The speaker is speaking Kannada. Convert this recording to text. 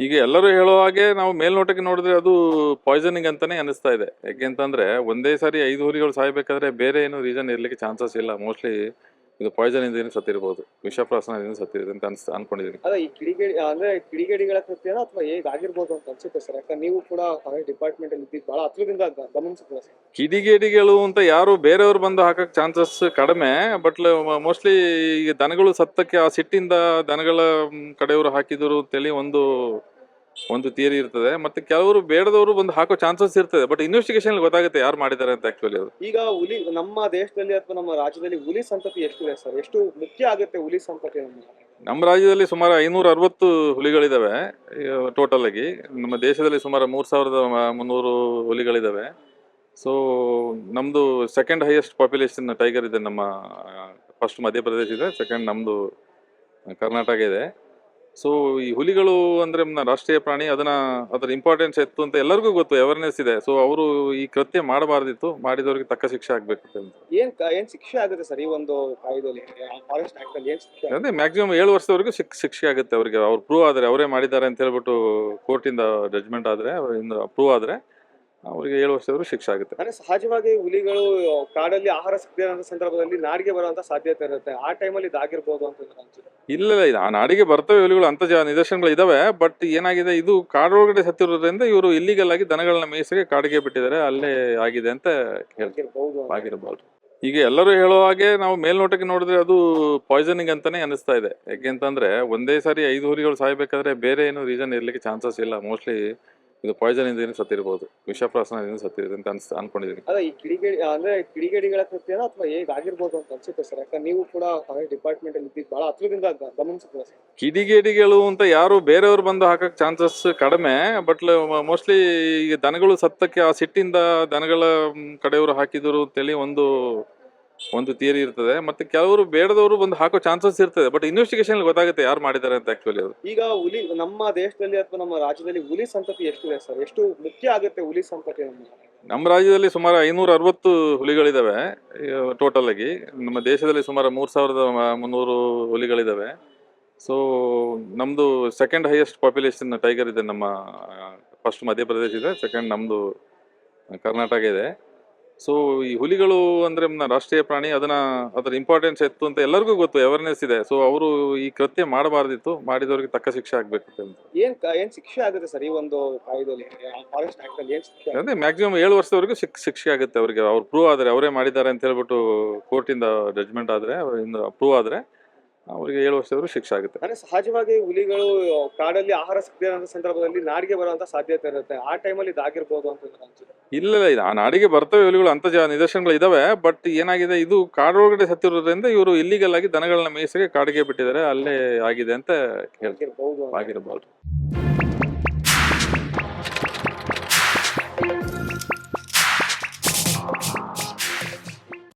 ಈಗ ಎಲ್ಲರೂ ಹೇಳೋ ಹಾಗೆ ನಾವು ಮೇಲ್ನೋಟಕ್ಕೆ ನೋಡಿದ್ರೆ ಅದು ಪಾಯ್ಸನಿಂಗ್ ಅಂತಾನೆ ಅನಿಸ್ತಾ ಇದೆ. ಯಾಕೆಂತಂದ್ರೆ ಒಂದೇ ಸಾರಿ ಐದು ಹುಲಿಗಳು ಸಾಯ್ಬೇಕಾದ್ರೆ ಬೇರೆ ಏನು ರೀಸನ್ ಇರ್ಲಿಕ್ಕೆ ಚಾನ್ಸಸ್ ಇಲ್ಲ. ಮೋಸ್ಟ್ಲಿ ಇದು ಪಾಯ್ಸನ್ ಇಂದ ಸತ್ತಿರ್ಬೋದು? ವಿಷಪ್ರಾಸನದಿಂದ ಸತ್ತಿರುತ್ತೆ ಅಂತ ಅನ್ಸ್ ಅನ್ಕೊಂಡಿದ್ದೀನಿ ಅದ ಈ ಕಿಡಿಗೇಡಿ ಅಂದ್ರೆ ಕಿಡಿಗೇಡಿಗಳ ಕೃತ್ಯನ ಅಥವಾ ಹೇಗೆ ಆಗಿರ್ಬೋದು ಅಂತ ಅನ್ಸುತ್ತೆ ಸರ್. ಯಾಕಂದ್ರೆ ನೀವು ಕೂಡ ಡಿಪಾರ್ಟ್ಮೆಂಟ್ ಅಲ್ಲಿ ಇದ್ದಿದ್ದು ಬಹಳ ಹತ್ರದಿಂದ ಗಮನಿಸಿದ್ರೆ ಸರ್. ಕಿಡಿಗೇಡಿಗಳು ಅಂತ ಯಾರು ಬೇರೆಯವ್ರು ಬಂದು ಹಾಕಕ್ ಚಾನ್ಸಸ್ ಕಡಿಮೆ ಬಟ್ ಮೋಸ್ಟ್ಲಿ ಈಗ ದನಗಳು ಸತ್ತಕ್ಕೆ ಆ ಸಿಟ್ಟಿಂದ ದನಗಳ ಕಡೆಯವರು ಹಾಕಿದ್ರು ಅಂತೇಳಿ ಒಂದು ಒಂದು ಥಿಯರಿ ಇರ್ತದೆ. ಮತ್ತೆ ಕೆಲವರು ಬೇಡದವರು ಬಂದು ಹಾಕೋ ಚಾನ್ಸಸ್ ಇರ್ತದೆ. ಬಟ್ ಇನ್ವೆಸ್ಟಿಗೇಷನ್ ಗೊತ್ತಾಗುತ್ತೆ ಯಾರು ಮಾಡಿದ್ದಾರೆ ಅಂತ ಆಕ್ಚುಲಿ ಅದು. ಈಗ ಹುಲಿ ನಮ್ಮ ದೇಶದಲ್ಲಿ ಅಥವಾ ನಮ್ಮ ರಾಜ್ಯದಲ್ಲಿ ಹುಲಿ ಸಂತತಿ ಎಷ್ಟಿದೆ ಸರ್? ಎಷ್ಟು ಮುಖ್ಯ ಆಗುತ್ತೆ ಹುಲಿ ಸಂತತಿ ನಮ್ಮ ರಾಜ್ಯದಲ್ಲಿ ಸುಮಾರು ಐನೂರ ಅರವತ್ತು ಹುಲಿಗಳಿದಾವೆ ಟೋಟಲ್ ಆಗಿ. ನಮ್ಮ ದೇಶದಲ್ಲಿ ಸುಮಾರು ಮೂರು ಸಾವಿರದ ಮುನ್ನೂರು ಹುಲಿಗಳಿದಾವೆ. ಸೊ ನಮ್ದು ಸೆಕೆಂಡ್ ಹೈಯೆಸ್ಟ್ ಪಾಪ್ಯುಲೇಷನ್ ಟೈಗರ್ ಇದೆ ನಮ್ಮ ಫಸ್ಟ್ ಮಧ್ಯಪ್ರದೇಶ ಇದೆ ಸೆಕೆಂಡ್ ನಮ್ದು ಕರ್ನಾಟಕ ಇದೆ. ಸೊ ಈ ಹುಲಿಗಳು ಅಂದ್ರೆ ರಾಷ್ಟ್ರೀಯ ಪ್ರಾಣಿ ಅದನ್ನ ಅದರ ಇಂಪಾರ್ಟೆನ್ಸ್ ಎತ್ತು ಅಂತ ಎಲ್ಲರಿಗೂ ಗೊತ್ತು ಅವೇರ್ನೆಸ್ ಇದೆ. ಸೊ ಅವರು ಈ ಕೃತ್ಯ ಮಾಡಬಾರ್ದಿತ್ತು ಮಾಡಿದವರಿಗೆ ತಕ್ಕ ಶಿಕ್ಷೆ ಆಗ್ಬೇಕು ಅಂತ ಏನ್ ಶಿಕ್ಷೆ ಆಗುತ್ತೆ ಸರ್ ಈ ಒಂದು ಕಾಯ್ದೆಯಲ್ಲಿ? ಫಾರೆಸ್ಟ್ ಆಕ್ಟ್ ಅಲ್ಲಿ ಏನ್ ಶಿಕ್ಷೆ ಅದೇ ಮ್ಯಾಕ್ಸಿಮಮ್ ಏಳು ವರ್ಷದವರೆಗೂ ಶಿಕ್ ಶಿಕ್ಷೆ ಆಗುತ್ತೆ ಅವರಿಗೆ. ಅವ್ರು ಪ್ರೂವ್ ಆದ್ರೆ ಅವರೇ ಮಾಡಿದ್ದಾರೆ ಅಂತ ಹೇಳ್ಬಿಟ್ಟು ಕೋರ್ಟಿಂದ ಜಡ್ಜ್ಮೆಂಟ್ ಆದ್ರೆ ಅವರಿಂದ ಪ್ರೂವ್ ಆದ್ರೆ ಅವರಿಗೆ ಏಳು ವರ್ಷದವರು ಶಿಕ್ಷೆ ಆಗುತ್ತೆ. ಅಂದ್ರೆ ಸಹಜವಾಗಿ ಹುಲಿಗಳು ಕಾಡಲ್ಲಿ ಆಹಾರ ಸಿಗದೇ ಸಂದರ್ಭದಲ್ಲಿ ನಾಡಿಗೆ ಬರುವಂತ ಸಾಧ್ಯತೆ ಇರುತ್ತೆ. ಆ ಟೈಮಲ್ಲಿ ಇದಾಗಿರ್ಬೋದು ಅಂತ ಅನ್ಸುತ್ತೆ? ಇಲ್ಲ ಇಲ್ಲ ಇದು ಆ ನಾಡಿಗೆ ಬರ್ತವೆ ಹುಲಿಗಳು ಅಂತ ನಿದರ್ಶನಗಳು ಇದಾವೆ. ಬಟ್ ಏನಾಗಿದೆ ಇದು ಕಾಡೊಳಗಡೆ ಸತ್ತಿರೋದ್ರಿಂದ ಇವರು ಇಲ್ಲಿಗಲ್ ಆಗಿ ದನಗಳನ್ನ ಮೇಯಿಸಿಗೆ ಕಾಡಿಗೆ ಬಿಟ್ಟಿದ್ದಾರೆ. ಅಲ್ಲೇ ಆಗಿದೆ ಅಂತ ಹೇಳ್ತಿರ್ಬಹುದು. ಆಗಿರಬಾರ್ದು ಈಗ ಎಲ್ಲರೂ ಹೇಳೋ ಹಾಗೆ ನಾವು ಮೇಲ್ನೋಟಕ್ಕೆ ನೋಡಿದ್ರೆ ಅದು ಪಾಯ್ಸನಿಂಗ್ ಅಂತಾನೆ ಅನಿಸ್ತಾ ಇದೆ. ಯಾಕೆಂತಂದ್ರೆ ಒಂದೇ ಸಾರಿ ಐದು ಹುಲಿಗಳು ಸಾಯ್ಬೇಕಾದ್ರೆ ಬೇರೆ ಏನು ರೀಸನ್ ಇರ್ಲಿಕ್ಕೆ ಚಾನ್ಸಸ್ ಇಲ್ಲ. ಮೋಸ್ಟ್ಲಿ ಇದು ಪಾಯ್ಸನ್ ಇಂದ ಸತ್ತಿರ್ಬೋದು ವಿಷಪ್ರಾಸನದಿಂದ ಸತ್ತಿರುತ್ತೆ ಅಂತ ಅನ್ಸ್ ಅನ್ಕೊಂಡಿದ್ದೀನಿ ಅದೇ ಈ ಕಿಡಿಗೇಡಿ ಅಂದ್ರೆ ಕಿಡಿಗೇಡಿಗಳ ಕೃತ್ಯನ ಅಥವಾ ಹೇಗ್ ಆಗಿರ್ಬೋದು ಅಂತ ಅನ್ಸುತ್ತೆ ಸರ್. ಯಾಕಂದ್ರೆ ನೀವು ಕೂಡ ಡಿಪಾರ್ಟ್ಮೆಂಟ್ ಅಲ್ಲಿ ಇದ್ದಿದ್ದು ಬಹಳ ಹತ್ರದಿಂದ ಗಮನಿಸುತ್ತೆ ಗಮನಿಸಿದ್ರೆ ಸರ್? ಕಿಡಿಗೇಡಿಗಳು ಅಂತ ಯಾರು ಬೇರೆಯವರು ಬಂದು ಹಾಕಕ್ ಚಾನ್ಸಸ್ ಕಡಿಮೆ ಬಟ್ ಮೋಸ್ಟ್ಲಿ ಈಗ ದನಗಳು ಸತ್ತಕ್ಕೆ ಆ ಸಿಟ್ಟಿಂದ ದನಗಳ ಕಡೆಯವರು ಹಾಕಿದ್ರು ಅಂತೇಳಿ ಒಂದು ಒಂದು ಥಿಯರಿ ಇರ್ತದೆ. ಮತ್ತೆ ಕೆಲವರು ಬೇಡದವರು ಬಂದು ಹಾಕೋ ಚಾನ್ಸಸ್ ಇರ್ತದೆ. ಬಟ್ ಇನ್ವೆಸ್ಟಿಗೇಷನ್ ಗೊತ್ತಾಗುತ್ತೆ ಯಾರು ಮಾಡಿದ್ದಾರೆ ಅಂತ ಆಕ್ಚುಲಿ ಅದು. ಈಗ ಹುಲಿ ನಮ್ಮ ದೇಶದಲ್ಲಿ ಅಥವಾ ನಮ್ಮ ರಾಜ್ಯದಲ್ಲಿ ಹುಲಿ ಸಂತತಿ ಎಷ್ಟಿದೆ ಸರ್? ಎಷ್ಟು ಮುಖ್ಯ ಆಗುತ್ತೆ ಹುಲಿ ಸಂತತಿ? ನಮ್ಮ ರಾಜ್ಯದಲ್ಲಿ ಸುಮಾರು ಐನೂರ ಅರವತ್ತು ಹುಲಿಗಳಿದ್ದಾವೆ ಟೋಟಲ್ ಆಗಿ. ನಮ್ಮ ದೇಶದಲ್ಲಿ ಸುಮಾರು ಮೂರು ಸಾವಿರದ ಮುನ್ನೂರು ಹುಲಿಗಳಿದ್ದಾವೆ ಸೊ ನಮ್ಮದು ಸೆಕೆಂಡ್ ಹೈಯೆಸ್ಟ್ ಪಾಪ್ಯುಲೇಷನ್ ಟೈಗರ್ ಇದೆ ನಮ್ಮ ಫಸ್ಟ್ ಮಧ್ಯಪ್ರದೇಶ ಇದೆ. ಸೆಕೆಂಡ್ ನಮ್ಮದು ಕರ್ನಾಟಕ ಇದೆ. ಸೊ ಈ ಹುಲಿಗಳು ಅಂದ್ರೆ ರಾಷ್ಟ್ರೀಯ ಪ್ರಾಣಿ ಅದನ್ನ ಅದರ ಇಂಪಾರ್ಟೆನ್ಸ್ ಎತ್ತು ಅಂತ ಎಲ್ಲರಿಗೂ ಗೊತ್ತು ಅವೇರ್ನೆಸ್ ಇದೆ. ಸೊ ಅವರು ಈ ಕೃತ್ಯ ಮಾಡಬಾರ್ದಿತ್ತು ಮಾಡಿದವರಿಗೆ ತಕ್ಕ ಶಿಕ್ಷೆ ಆಗ್ಬೇಕಿತ್ತು ಅಂತ ಏನ್ ಶಿಕ್ಷೆ ಆಗುತ್ತೆ ಸರ್ ಈ ಒಂದು ಕಾಯ್ದೆಯಲ್ಲಿ ಫಾರೆಸ್ಟ್ ಆಕ್ಟ್ ಅಲ್ಲಿ ಏನ್ ಅದೇ ಮ್ಯಾಕ್ಸಿಮಮ್ ಏಳು ವರ್ಷದವರೆಗೂ ಶಿಕ್ ಶಿಕ್ಷೆ ಆಗುತ್ತೆ ಅವರಿಗೆ. ಅವ್ರು ಪ್ರೂವ್ ಆದ್ರೆ ಅವರೇ ಮಾಡಿದ್ದಾರೆ ಅಂತ ಹೇಳ್ಬಿಟ್ಟು ಕೋರ್ಟಿಂದ ಜಡ್ಜ್ಮೆಂಟ್ ಆದ್ರೆ ಅವರಿಂದ ಪ್ರೂವ್ ಆದ್ರೆ ಅವರಿಗೆ ಏಳು ವರ್ಷದವರೆಗೂ ಶಿಕ್ಷೆ ಆಗುತ್ತೆ. ಅಂದ್ರೆ ಸಹಜವಾಗಿ ಹುಲಿಗಳು ಕಾಡಲ್ಲಿ ಆಹಾರ ಸಿಗದೇ ಸಂದರ್ಭದಲ್ಲಿ ನಾಡಿಗೆ ಬರುವಂತ ಸಾಧ್ಯತೆ ಇರುತ್ತೆ. ಆ ಟೈಮಲ್ಲಿ ಇದಾಗಿರ್ಬೋದು ಅಂತ ಅನ್ಸುತ್ತೆ. ಇಲ್ಲ ಇಲ್ಲ ಆ ನಾಡಿಗೆ ಬರ್ತವೆ ಹುಲಿಗಳು ಅಂತ ನಿದರ್ಶನಗಳು ಇದಾವೆ. ಬಟ್ ಏನಾಗಿದೆ ಇದು ಕಾಡೊಳಗಡೆ ಸತ್ತಿರೋದ್ರಿಂದ ಇವರು ಇಲ್ಲಿಗಲ್ ಆಗಿ ದನಗಳನ್ನ ಮೇಯಿಸಿಗೆ ಕಾಡಿಗೆ ಬಿಟ್ಟಿದ್ದಾರೆ. ಅಲ್ಲೇ ಆಗಿದೆ ಅಂತ ಹೇಳ್ತಾರೆ ಆಗಿರ್ಬೋದು.